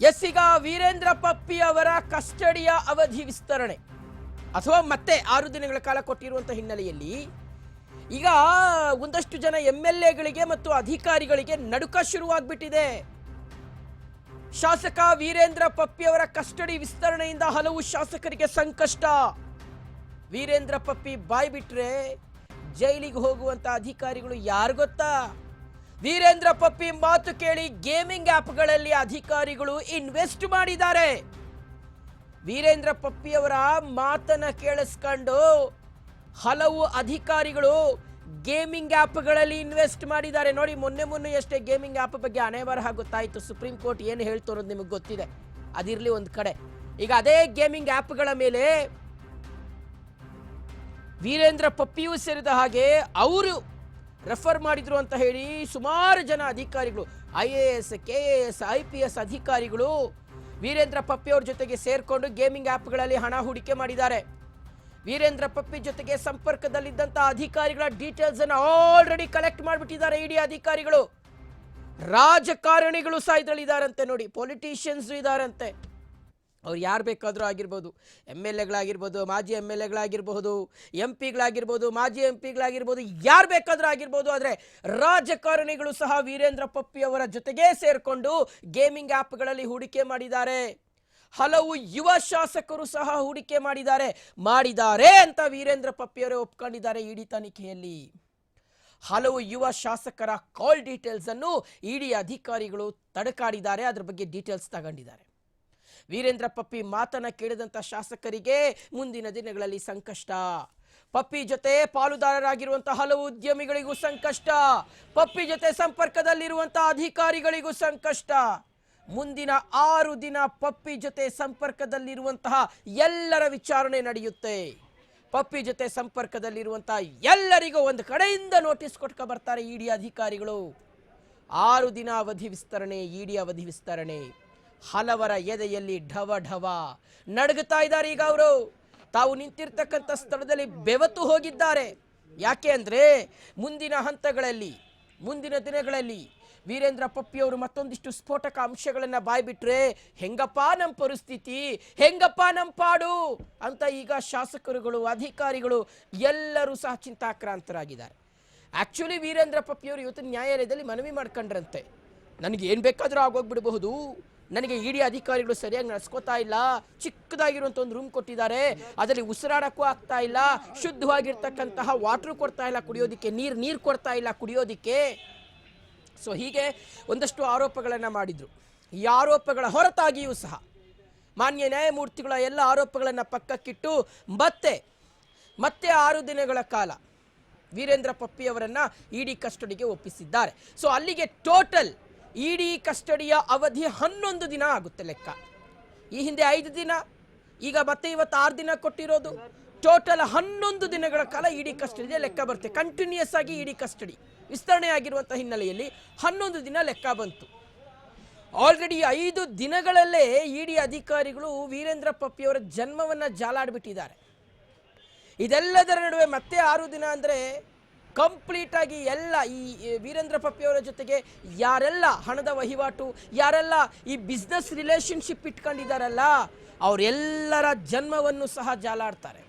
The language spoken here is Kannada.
ಎಸ್ ಈಗ ವೀರೇಂದ್ರ ಪಪ್ಪಿ ಅವರ ಕಸ್ಟಡಿಯ ಅವಧಿ ವಿಸ್ತರಣೆ. ಅಥವಾ ಮತ್ತೆ ಆರು ದಿನಗಳ ಕಾಲ ಕೊಟ್ಟಿರುವಂಥ ಹಿನ್ನೆಲೆಯಲ್ಲಿ ಈಗ ಒಂದಷ್ಟು ಜನ ಎಂ ಎಲ್ ಎಗಳಿಗೆ ಮತ್ತು ಅಧಿಕಾರಿಗಳಿಗೆ ನಡುಕ ಶುರುವಾಗ್ಬಿಟ್ಟಿದೆ. ಶಾಸಕ ವೀರೇಂದ್ರ ಪಪ್ಪಿ ಅವರ ಕಸ್ಟಡಿ ವಿಸ್ತರಣೆಯಿಂದ ಹಲವು ಶಾಸಕರಿಗೆ ಸಂಕಷ್ಟ. ವೀರೇಂದ್ರ ಪಪ್ಪಿ ಬಾಯ್ಬಿಟ್ರೆ ಜೈಲಿಗೆ ಹೋಗುವಂತ ಅಧಿಕಾರಿಗಳು ಯಾರು ಗೊತ್ತಾ? ವೀರೇಂದ್ರ ಪಪ್ಪಿ ಮಾತು ಕೇಳಿ ಗೇಮಿಂಗ್ ಆ್ಯಪ್ಗಳಲ್ಲಿ ಅಧಿಕಾರಿಗಳು ಇನ್ವೆಸ್ಟ್ ಮಾಡಿದ್ದಾರೆ. ವೀರೇಂದ್ರ ಪಪ್ಪಿ ಅವರ ಮಾತನ್ನ ಕೇಳಿಸ್ಕೊಂಡು ಹಲವು ಅಧಿಕಾರಿಗಳು ಗೇಮಿಂಗ್ ಆ್ಯಪ್ಗಳಲ್ಲಿ ಇನ್ವೆಸ್ಟ್ ಮಾಡಿದ್ದಾರೆ. ನೋಡಿ, ಮೊನ್ನೆ ಮೊನ್ನೆ ಎಷ್ಟೇ ಗೇಮಿಂಗ್ ಆ್ಯಪ್ ಬಗ್ಗೆ ಅನೇಬರಹ ಗೊತ್ತಾಯಿತು. ಸುಪ್ರೀಂ ಕೋರ್ಟ್ ಏನು ಹೇಳ್ತು ನಿಮಗೆ ಗೊತ್ತಿದೆ. ಅದಿರಲಿ ಒಂದು ಕಡೆ. ಈಗ ಅದೇ ಗೇಮಿಂಗ್ ಆ್ಯಪ್ಗಳ ಮೇಲೆ ವೀರೇಂದ್ರ ಪಪ್ಪಿಯೂ ಸೇರಿದ ಹಾಗೆ ಅವರು ರೆಫರ್ ಮಾಡಿದ್ರು ಅಂತ ಹೇಳಿ ಸುಮಾರು ಜನ ಅಧಿಕಾರಿಗಳು, I A S, K A S, I P S ಅಧಿಕಾರಿಗಳು ವೀರೇಂದ್ರ ಪಪ್ಪಿ ಅವ್ರ ಜೊತೆಗೆ ಸೇರಿಕೊಂಡು ಗೇಮಿಂಗ್ ಆ್ಯಪ್ಗಳಲ್ಲಿ ಹಣ ಹೂಡಿಕೆ ಮಾಡಿದ್ದಾರೆ. ವೀರೇಂದ್ರ ಪಪ್ಪಿ ಜೊತೆಗೆ ಸಂಪರ್ಕದಲ್ಲಿದ್ದಂಥ ಅಧಿಕಾರಿಗಳ ಡೀಟೇಲ್ಸನ್ನು ಆಲ್ರೆಡಿ ಕಲೆಕ್ಟ್ ಮಾಡಿಬಿಟ್ಟಿದ್ದಾರೆ ಇಡೀ ಅಧಿಕಾರಿಗಳು. ರಾಜಕಾರಣಿಗಳು ಸಹ ಇದರಲ್ಲಿದ್ದಾರಂತೆ ನೋಡಿ ಪೊಲಿಟಿಷಿಯನ್ಸ್ ಇದ್ದಾರಂತೆ. ಅವ್ರು ಯಾರು ಬೇಕಾದರೂ ಆಗಿರ್ಬೋದು. ಎಂ ಎಲ್ ಎಗಳಾಗಿರ್ಬೋದು, ಮಾಜಿ ಎಂ ಎಲ್ ಎಗಳಾಗಿರ್ಬೋದು, ಎಂ ಪಿಗಳಾಗಿರ್ಬೋದು, ಮಾಜಿ ಎಂ ಪಿಗಳಾಗಿರ್ಬೋದು, ಯಾರು ಬೇಕಾದರೂ ಆಗಿರ್ಬೋದು. ಆದರೆ ರಾಜಕಾರಣಿಗಳು ಸಹ ವೀರೇಂದ್ರ ಪಪ್ಪಿಯವರ ಜೊತೆಗೇ ಸೇರಿಕೊಂಡು ಗೇಮಿಂಗ್ ಆ್ಯಪ್ಗಳಲ್ಲಿ ಹೂಡಿಕೆ ಮಾಡಿದ್ದಾರೆ. ಹಲವು ಯುವ ಶಾಸಕರು ಸಹ ಹೂಡಿಕೆ ಮಾಡಿದ್ದಾರೆ. ಮಾಡಿದ್ದಾರೆ ಅಂತ ವೀರೇಂದ್ರ ಪಪ್ಪಿಯವರೇ ಒಪ್ಕೊಂಡಿದ್ದಾರೆ ಇಡಿ ತನಿಖೆಯಲ್ಲಿ. ಹಲವು ಯುವ ಶಾಸಕರ ಕಾಲ್ ಡೀಟೇಲ್ಸನ್ನು ಇಡಿ ಅಧಿಕಾರಿಗಳು ತಡಕಾಡಿದ್ದಾರೆ. ಅದರ ಬಗ್ಗೆ ಡೀಟೇಲ್ಸ್ ತಗೊಂಡಿದ್ದಾರೆ. ವೀರೇಂದ್ರ ಪಪ್ಪಿ ಮಾತನ್ನ ಕೇಳಿದಂಥ ಶಾಸಕರಿಗೆ ಮುಂದಿನ ದಿನಗಳಲ್ಲಿ ಸಂಕಷ್ಟ. ಪಪ್ಪಿ ಜೊತೆ ಪಾಲುದಾರರಾಗಿರುವಂತಹ ಹಲವು ಉದ್ಯಮಿಗಳಿಗೂ ಸಂಕಷ್ಟ. ಪಪ್ಪಿ ಜೊತೆ ಸಂಪರ್ಕದಲ್ಲಿರುವಂತಹ ಅಧಿಕಾರಿಗಳಿಗೂ ಸಂಕಷ್ಟ. ಮುಂದಿನ ಆರು ದಿನ ಪಪ್ಪಿ ಜೊತೆ ಸಂಪರ್ಕದಲ್ಲಿರುವಂತಹ ಎಲ್ಲರ ವಿಚಾರಣೆ ನಡೆಯುತ್ತೆ. ಪಪ್ಪಿ ಜೊತೆ ಸಂಪರ್ಕದಲ್ಲಿರುವಂತಹ ಎಲ್ಲರಿಗೂ ಒಂದು ಕಡೆಯಿಂದ ನೋಟಿಸ್ ಕೊಟ್ಕ ಬರ್ತಾರೆ ಇಡಿ ಅಧಿಕಾರಿಗಳು. ಆರು ದಿನ ಅವಧಿ ವಿಸ್ತರಣೆ, ಇಡಿ ಅವಧಿ ವಿಸ್ತರಣೆ. ಹಲವರ ಎದೆಯಲ್ಲಿ ಢವ ಢವ. ನಡುಗುತ್ತಾ ಇದ್ದಾರೆ ಈಗ ಅವರು. ತಾವು ನಿಂತಿರ್ತಕ್ಕಂಥ ಸ್ಥಳದಲ್ಲಿ ಬೆವತು ಹೋಗಿದ್ದಾರೆ. ಯಾಕೆ ಅಂದರೆ ಮುಂದಿನ ಹಂತಗಳಲ್ಲಿ, ಮುಂದಿನ ದಿನಗಳಲ್ಲಿ ವೀರೇಂದ್ರ ಪಪ್ಪಿಯವರು ಮತ್ತೊಂದಿಷ್ಟು ಸ್ಫೋಟಕ ಅಂಶಗಳನ್ನು ಬಾಯ್ಬಿಟ್ರೆ ಹೆಂಗಪ್ಪ ನಮ್ಮ ಪರಿಸ್ಥಿತಿ, ಹೆಂಗಪ್ಪ ನಮ್ಮ ಪಾಡು ಅಂತ ಈಗ ಶಾಸಕರುಗಳು, ಅಧಿಕಾರಿಗಳು ಎಲ್ಲರೂ ಸಹ ಚಿಂತಾಕ್ರಾಂತರಾಗಿದ್ದಾರೆ. ಆ್ಯಕ್ಚುಲಿ ವೀರೇಂದ್ರ ಪಪ್ಪಿಯವರು ಇವತ್ತು ನ್ಯಾಯಾಲಯದಲ್ಲಿ ಮನವಿ ಮಾಡ್ಕೊಂಡ್ರಂತೆ. ನನಗೆ ಏನು ಬೇಕಾದರೂ ಆಗೋಗ್ಬಿಡಬಹುದು. ನನಗೆ ಇಡಿ ಅಧಿಕಾರಿಗಳು ಸರಿಯಾಗಿ ನಡ್ಸ್ಕೋತಾ ಇಲ್ಲ. ಚಿಕ್ಕದಾಗಿರುವಂಥ ಒಂದು ರೂಮ್ ಕೊಟ್ಟಿದ್ದಾರೆ. ಅದರಲ್ಲಿ ಉಸಿರಾಡೋಕ್ಕೂ ಆಗ್ತಾ ಇಲ್ಲ. ಶುದ್ಧವಾಗಿರ್ತಕ್ಕಂತಹ ವಾಟರ್ ಕೊಡ್ತಾ ಇಲ್ಲ ಕುಡಿಯೋದಕ್ಕೆ. ನೀರು ನೀರು ಕೊಡ್ತಾ ಇಲ್ಲ ಕುಡಿಯೋದಕ್ಕೆ. ಸೊ ಹೀಗೆ ಒಂದಷ್ಟು ಆರೋಪಗಳನ್ನು ಮಾಡಿದರು. ಈ ಆರೋಪಗಳ ಹೊರತಾಗಿಯೂ ಸಹ ಮಾನ್ಯ ನ್ಯಾಯಮೂರ್ತಿಗಳ ಎಲ್ಲ ಆರೋಪಗಳನ್ನು ಪಕ್ಕಕ್ಕಿಟ್ಟು ಮತ್ತೆ ಮತ್ತೆ ಆರು ದಿನಗಳ ಕಾಲ ವೀರೇಂದ್ರ ಪಪ್ಪಿ ಅವರನ್ನ ಇಡಿ ಕಸ್ಟಡಿಗೆ ಒಪ್ಪಿಸಿದ್ದಾರೆ. ಸೊ ಅಲ್ಲಿಗೆ ಟೋಟಲ್ ಇಡಿ ಕಸ್ಟಡಿಯ ಅವಧಿ ಹನ್ನೊಂದು ದಿನ ಆಗುತ್ತೆ ಲೆಕ್ಕ. ಈ ಹಿಂದೆ ಐದು ದಿನ, ಈಗ ಮತ್ತೆ ಇವತ್ತು ಆರು ದಿನ ಕೊಟ್ಟಿರೋದು. ಟೋಟಲ್ ಹನ್ನೊಂದು ದಿನಗಳ ಕಾಲ ಇಡಿ ಕಸ್ಟಡಿಯ ಲೆಕ್ಕ ಬರುತ್ತೆ. ಕಂಟಿನ್ಯೂಸ್ ಆಗಿ ಇಡಿ ಕಸ್ಟಡಿ. ವಿಸ್ತರಣೆ ಆಗಿರುವಂಥ ಹಿನ್ನೆಲೆಯಲ್ಲಿ ಹನ್ನೊಂದು ದಿನ ಲೆಕ್ಕ ಬಂತು. ಆಲ್ರೆಡಿ ಐದು ದಿನಗಳಲ್ಲೇ ಇಡಿ ಅಧಿಕಾರಿಗಳು ವೀರೇಂದ್ರ ಪಪ್ಪಿಯವರ ಜನ್ಮವನ್ನು ಜಾಲಾಡ್ಬಿಟ್ಟಿದ್ದಾರೆ. ಇದೆಲ್ಲದರ ನಡುವೆ ಮತ್ತೆ ಆರು ದಿನ ಅಂದರೆ ಕಂಪ್ಲೀಟ್ ಆಗಿ ಎಲ್ಲ ಈ ವೀರೇಂದ್ರ ಪಪ್ಪಿಯವರ ಜೊತೆಗೆ ಯಾರೆಲ್ಲ ಹಣದ ವಹಿವಾಟು, ಯಾರೆಲ್ಲ ಈ ಬಿಸ್ನೆಸ್ ರಿಲೇಶನ್ಶಿಪ್ ಇಟ್ಕೊಂಡಿದ್ದಾರಲ್ಲ, ಅವರೆಲ್ಲರ ಜನ್ಮವನ್ನು ಸಹ ಜಾಲಾಡ್ತಾರೆ.